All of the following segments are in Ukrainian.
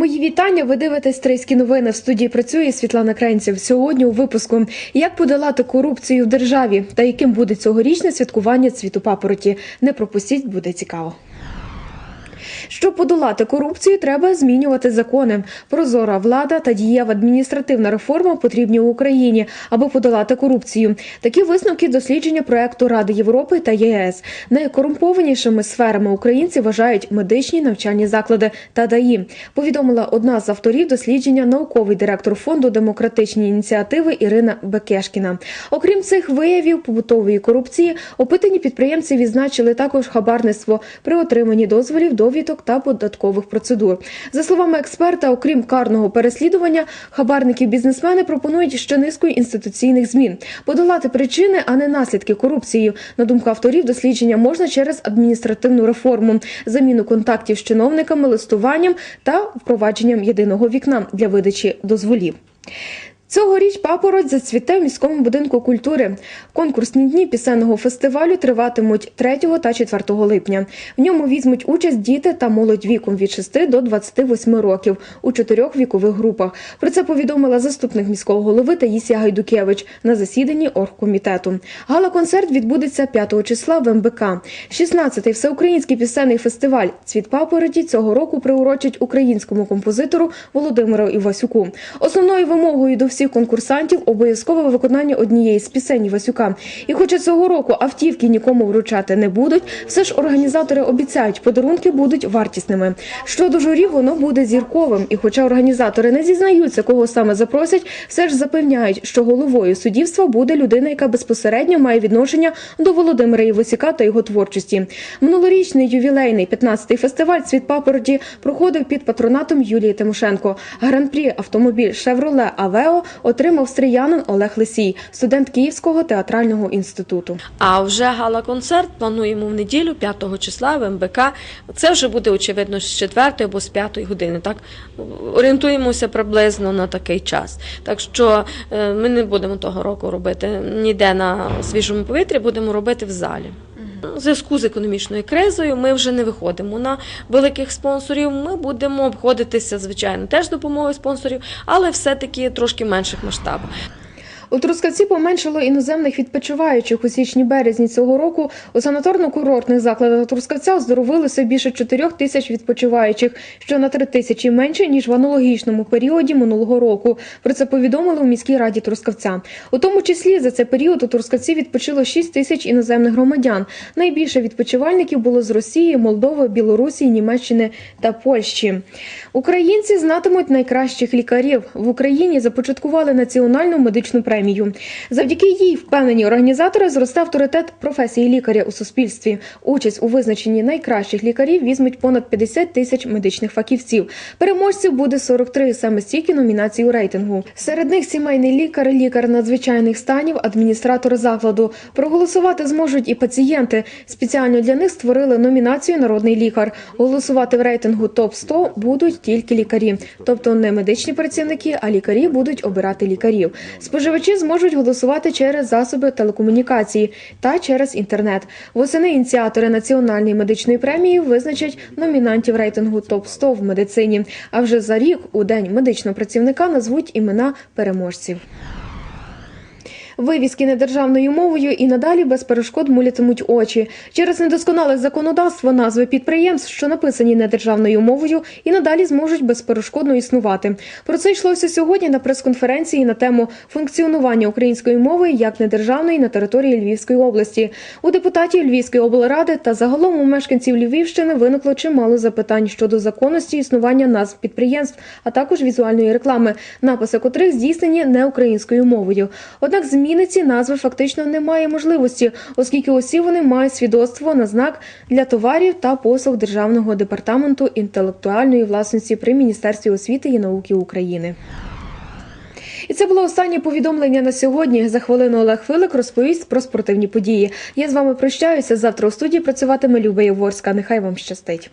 Мої вітання. Ви дивитесь «Стрийські новини. В студії працює Світлана Кренців. Сьогодні у випуску як подолати корупцію в державі та яким буде цьогорічне святкування цвіту папороті. Не пропустіть, буде цікаво. Щоб подолати корупцію, треба змінювати закони. Прозора влада та дієва адміністративна реформа потрібні Україні, аби подолати корупцію. Такі висновки дослідження проекту Ради Європи та ЄС. Найкорумпованішими сферами українці вважають медичні навчальні заклади та ДАІ. Повідомила одна з авторів дослідження, науковий директор фонду демократичні ініціативи Ірина Бекешкіна. Окрім цих виявів побутової корупції, опитані підприємці відзначили також хабарництво при отриманні дозволів, довідок та податкових процедур. За словами експерта, окрім карного переслідування, хабарники бізнесмени пропонують ще низку інституційних змін. Подолати причини, а не наслідки корупції. На думку авторів, дослідження можна через адміністративну реформу, заміну контактів з чиновниками, листуванням та впровадженням єдиного вікна для видачі дозволів. Цьогоріч папороть зацвіте в міському будинку культури. Конкурсні дні пісенного фестивалю триватимуть 3 та 4 липня. В ньому візьмуть участь діти та молодь віком від 6 до 28 років у чотирьох вікових групах. Про це повідомила заступник міського голови Таїсія Гайдукевич на засіданні оргкомітету. Гала-концерт відбудеться 5 числа в МБК. 16-й всеукраїнський пісенний фестиваль Цвіт папороті цього року приурочить українському композитору Володимиру Івасюку. Основною вимогою до всіх конкурсантів обов'язкове виконання однієї з пісень Івасюка. І хоча цього року автівки нікому вручати не будуть, все ж організатори обіцяють, подарунки будуть вартісними. Щодо журі, воно буде зірковим. І хоча організатори не зізнаються, кого саме запросять, все ж запевняють, що головою суддівства буде людина, яка безпосередньо має відношення до Володимира Івасюка та його творчості. Минулорічний ювілейний 15-й фестиваль Цвіт папороті проходив під патронатом Юлії Тимошенко. Гран-прі автомобіль Шевроле Авео отримав стріянин Олег Лисій, студент Київського театрального інституту. А вже гала-концерт плануємо в неділю, 5 числа в МБК. Це вже буде очевидно з 4 або з 5 години. Так орієнтуємося приблизно на такий час. Так що е, ми не будемо того року робити ніде на свіжому повітрі, будемо робити в залі. У зв'язку з економічною кризою ми вже не виходимо на великих спонсорів. Ми будемо обходитися, звичайно, теж допомогою спонсорів, але все-таки трошки менших масштабах. У Трускавці поменшало іноземних відпочиваючих у січні-березні цього року. У санаторно-курортних закладах Трускавця оздоровилося більше 4 тисяч відпочиваючих, що на 3 тисячі менше ніж в аналогічному періоді минулого року. Про це повідомили у міській раді Трускавця. У тому числі за цей період у Трускавці відпочило 6 тисяч іноземних громадян. Найбільше відпочивальників було з Росії, Молдови, Білорусі, Німеччини та Польщі. Українці знатимуть найкращих лікарів в Україні. Започаткували національну медичну премію. Завдяки їй впевнені організатори зросте авторитет професії лікаря у суспільстві. Участь у визначенні найкращих лікарів візьмуть понад 50 тисяч медичних фахівців. Переможців буде 43, саме стільки номінацій у рейтингу. Серед них сімейний лікар, лікар надзвичайних станів, адміністратор закладу. Проголосувати зможуть і пацієнти. Спеціально для них створили номінацію Народний лікар. Голосувати в рейтингу топ 100 будуть тільки лікарі, тобто не медичні працівники, а лікарі будуть обирати лікарів. Споживачі зможуть голосувати через засоби телекомунікації та через інтернет. Восени ініціатори національної медичної премії визначать номінантів рейтингу топ 100 в медицині. А вже за рік у день медичного працівника назвуть імена переможців. Вивіски недержавною мовою і надалі без перешкод мулятимуть очі. Через недосконале законодавство назви підприємств, що написані недержавною мовою, і надалі зможуть безперешкодно існувати. Про це йшлося сьогодні на прес-конференції на тему функціонування української мови як недержавної на території Львівської області. У депутатів Львівської облради та загалом у мешканців Львівщини виникло чимало запитань щодо законності існування назв підприємств, а також візуальної реклами, написи котрих здійснені не українською мовою. Однак зміни ці назви фактично немає можливості, оскільки усі вони мають свідоцтво на знак для товарів та послуг Державного департаменту інтелектуальної власності при Міністерстві освіти і науки України. І це було останнє повідомлення на сьогодні. За хвилину Олег Филик розповість про спортивні події. Я з вами прощаюся. Завтра у студії працюватиме Люба Яворська. Нехай вам щастить.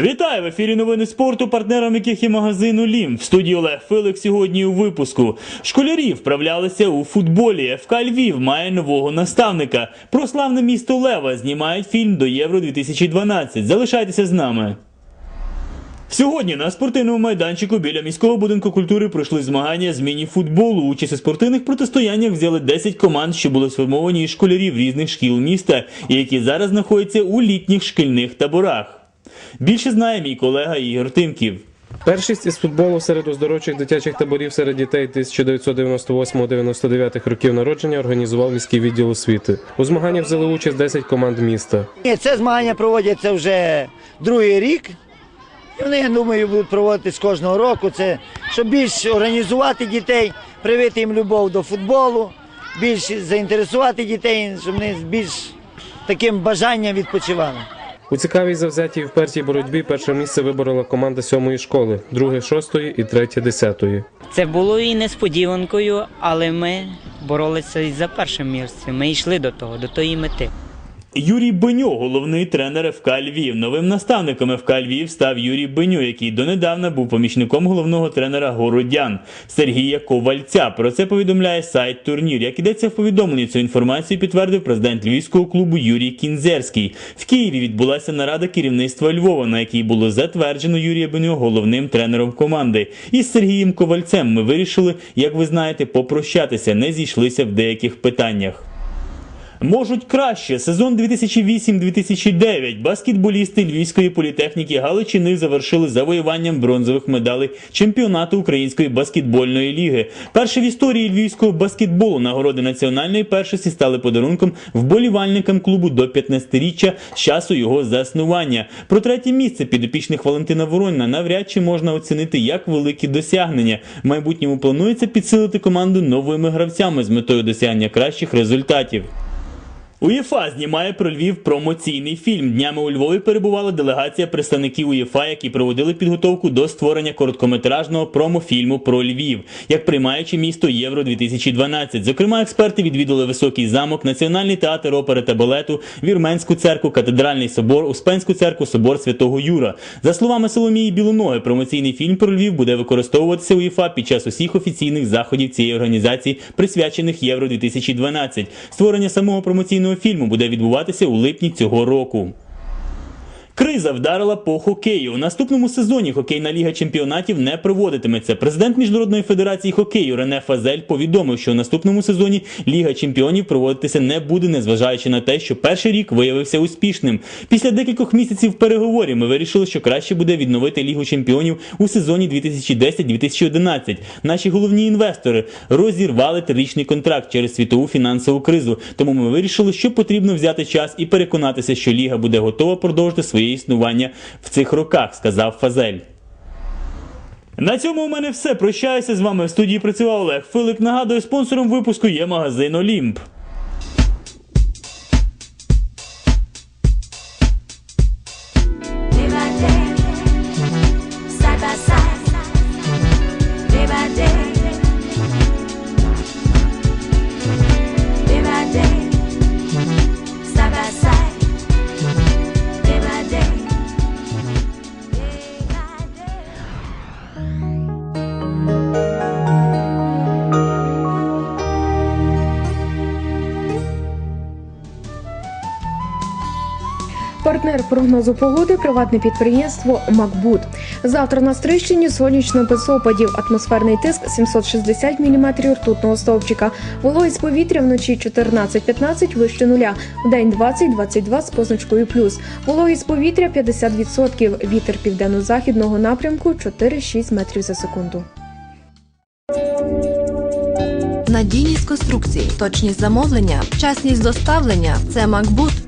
Вітаю в ефірі новини спорту, партнером яких є магазин Олім. В студії Олег Филик сьогодні у випуску. Школярі вправлялися у футболі. ФК Львів має нового наставника. Про славне місто Лева знімають фільм до Євро 2012. Залишайтеся з нами. Сьогодні на спортивному майданчику біля міського будинку культури пройшли змагання з міні-футболу. Участь у спортивних протистояннях взяли 10 команд, що були сформовані із школярів різних шкіл міста, і які зараз знаходяться у літніх шкільних таборах. Більше знає мій колега Ігор Тимків. Першість із футболу серед оздоровчих дитячих таборів серед дітей 1998-99 років народження організував міський відділ освіти. У змаганнях взяли участь 10 команд міста. Ні, це змагання проводяться вже другий рік. І вони, я думаю, будуть проводитись кожного року. Це щоб більш організувати дітей, привити їм любов до футболу, більш заінтересувати дітей, щоб вони з більш таким бажанням відпочивали. У цікавій завзятій в впертій боротьбі перше місце виборола команда сьомої школи, друге шостої і третє десятої. Це було і несподіванкою, але ми боролися і за перше місце. Ми йшли до того, до тої мети. Юрій Беньо, головний тренер ФК Львів. Новим наставником ФК Львів став Юрій Беньо, який донедавна був помічником головного тренера Городян Сергія Ковальця. Про це повідомляє сайт турнір. Як ідеться в повідомленні, цю інформацію підтвердив президент львівського клубу Юрій Кінзерський. В Києві відбулася нарада керівництва Львова, на якій було затверджено Юрія Беньо головним тренером команди. Із Сергієм Ковальцем ми вирішили, як ви знаєте, попрощатися, не зійшлися в деяких питаннях. Можуть краще. Сезон 2008-2009 баскетболісти Львівської політехніки Галичини завершили завоюванням бронзових медалей чемпіонату Української баскетбольної ліги. Перше в історії львівського баскетболу нагороди національної першості стали подарунком вболівальникам клубу до 15-річчя з часу його заснування. Про третє місце підопічних Валентина Воронина навряд чи можна оцінити як великі досягнення. В майбутньому планується підсилити команду новими гравцями з метою досягнення кращих результатів. УЄФА знімає про Львів промоційний фільм. Днями у Львові перебувала делегація представників УЄФА, які проводили підготовку до створення короткометражного промофільму про Львів, як приймаючи місто Євро 2012. Зокрема, експерти відвідали високий замок, національний театр опери та балету, вірменську церкву, катедральний собор, Успенську церкву, собор Святого Юра. За словами Соломії Білоноги, промоційний фільм про Львів буде використовуватися УЄФА під час усіх офіційних заходів цієї організації, присвячених Євро 2012. Створення самого промоційного фільму буде відбуватися у липні цього року. Криза вдарила по хокею. У наступному сезоні хокейна ліга чемпіонатів не проводитиметься. Президент Міжнародної федерації хокею Рене Фазель повідомив, що у наступному сезоні Ліга чемпіонів проводитися не буде, незважаючи на те, що перший рік виявився успішним. Після декількох місяців переговорів ми вирішили, що краще буде відновити Лігу чемпіонів у сезоні 2010-2011. Наші головні інвестори розірвали трирічний контракт через світову фінансову кризу. Тому ми вирішили, що потрібно взяти час і переконатися, що ліга буде готова продовжити своє існування в цих роках, сказав Фазель. На цьому у мене все. Прощаюся з вами. В студії працював Олег Филик. Нагадую, спонсором випуску є магазин Олімп. Партнер прогнозу погоди приватне підприємство Макбуд. Завтра на Стрищині сонячно без опадів. Атмосферний тиск 760 мм ртутного стовпчика. Вологість повітря вночі 14-15 вище нуля. Вдень 20-22 з позначкою плюс. Вологість повітря 50%. Вітер південно-західного напрямку 4-6 метрів за секунду. Надійність конструкцій, точність замовлення, вчасність доставлення це Макбут,